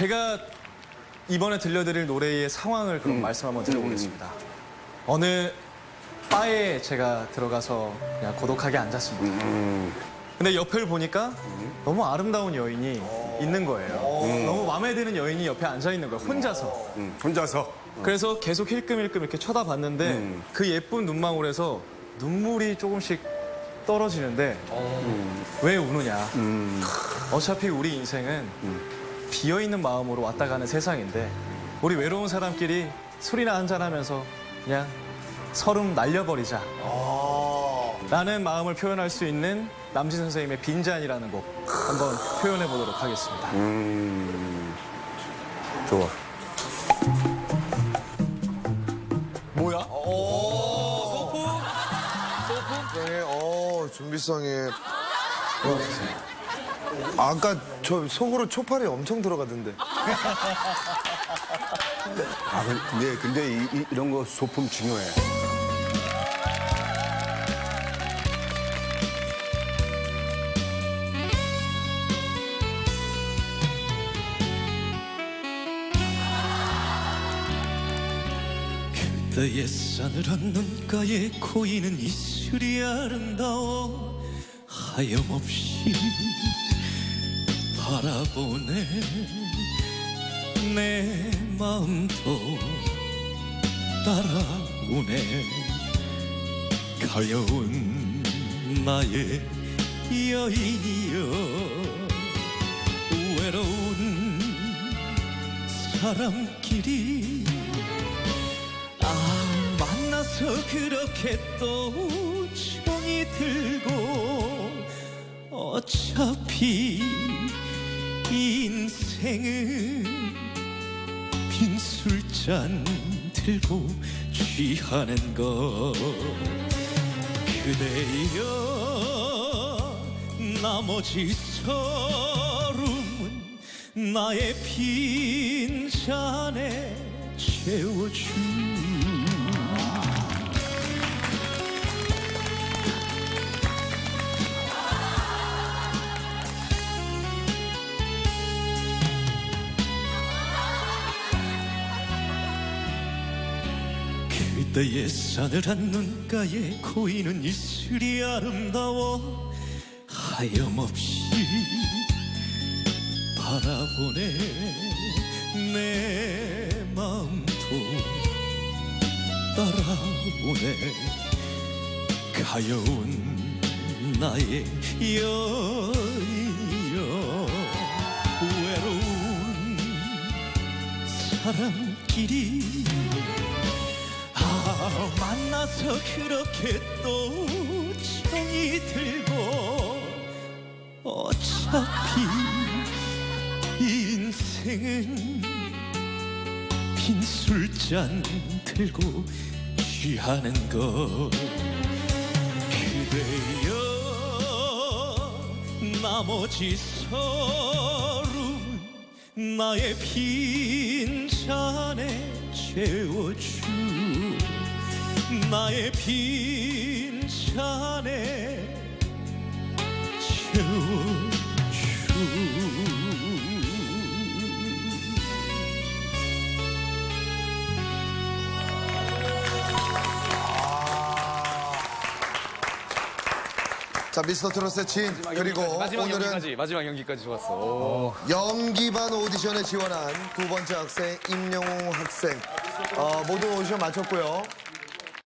제가 이번에 들려드릴 노래의 상황을 그럼 말씀 한번 드려보겠습니다. 어느 바에 제가 들어가서 그냥 고독하게 앉았습니다. 근데 옆을 보니까 너무 아름다운 여인이 있는 거예요. 너무 마음에 드는 여인이 옆에 앉아 있는 거예요. 혼자서. 음, 혼자서. 그래서 계속 힐끔힐끔 이렇게 쳐다봤는데 그 예쁜 눈망울에서 눈물이 조금씩 떨어지는데 왜 우느냐. 어차피 우리 인생은 비어있는 마음으로 왔다 가는 세상인데 우리 외로운 사람끼리 술이나 한잔하면서 그냥 서름 날려버리자. 라는 마음을 표현할 수 있는 남진 선생님의 빈잔이라는 곡 한번 표현해 보도록 하겠습니다. 음, 좋아. 뭐야? 오, 소품? 네, 어, 준비성에. 어. 아, 아까 저 속으로 초파리 엄청 들어가던데. 아, 근데, 근데 이, 이, 이런 거 소품 중요해. 그대의 싸늘한 눈가에 고이는 이슬이 아름다워 하염없이 바라보네. 내 마음도 따라오네. 가여운 나의 여인이여 외로운 사람끼리. 아 만나서 그렇게 또 정이 들고 어차피 인생은 빈 술잔 들고 취하는 것. 그대여 나머지 서름은 나의 빈 잔에 채워주 그대의 싸늘한 눈가에 고이는 이슬이 아름다워 하염없이 바라보네 내 마음도 따라오네. 가여운 나의 여인이여 외로운 사람끼리 아 만나서 그렇게 또 정이 들고 어차피 인생은 빈 술잔 들고 취하는 것. 그대여 나머지 서름 나의 빈 잔에 채워주 나의 빈 잔에 채워주 자, 미스터 트롯의 진. 그리고 마지막 오늘은 연기까지, 마지막 연기까지 좋았어. 오. 연기반 오디션에 지원한 두 번째 학생 임영웅 학생. 어, 모두 오디션 마쳤고요.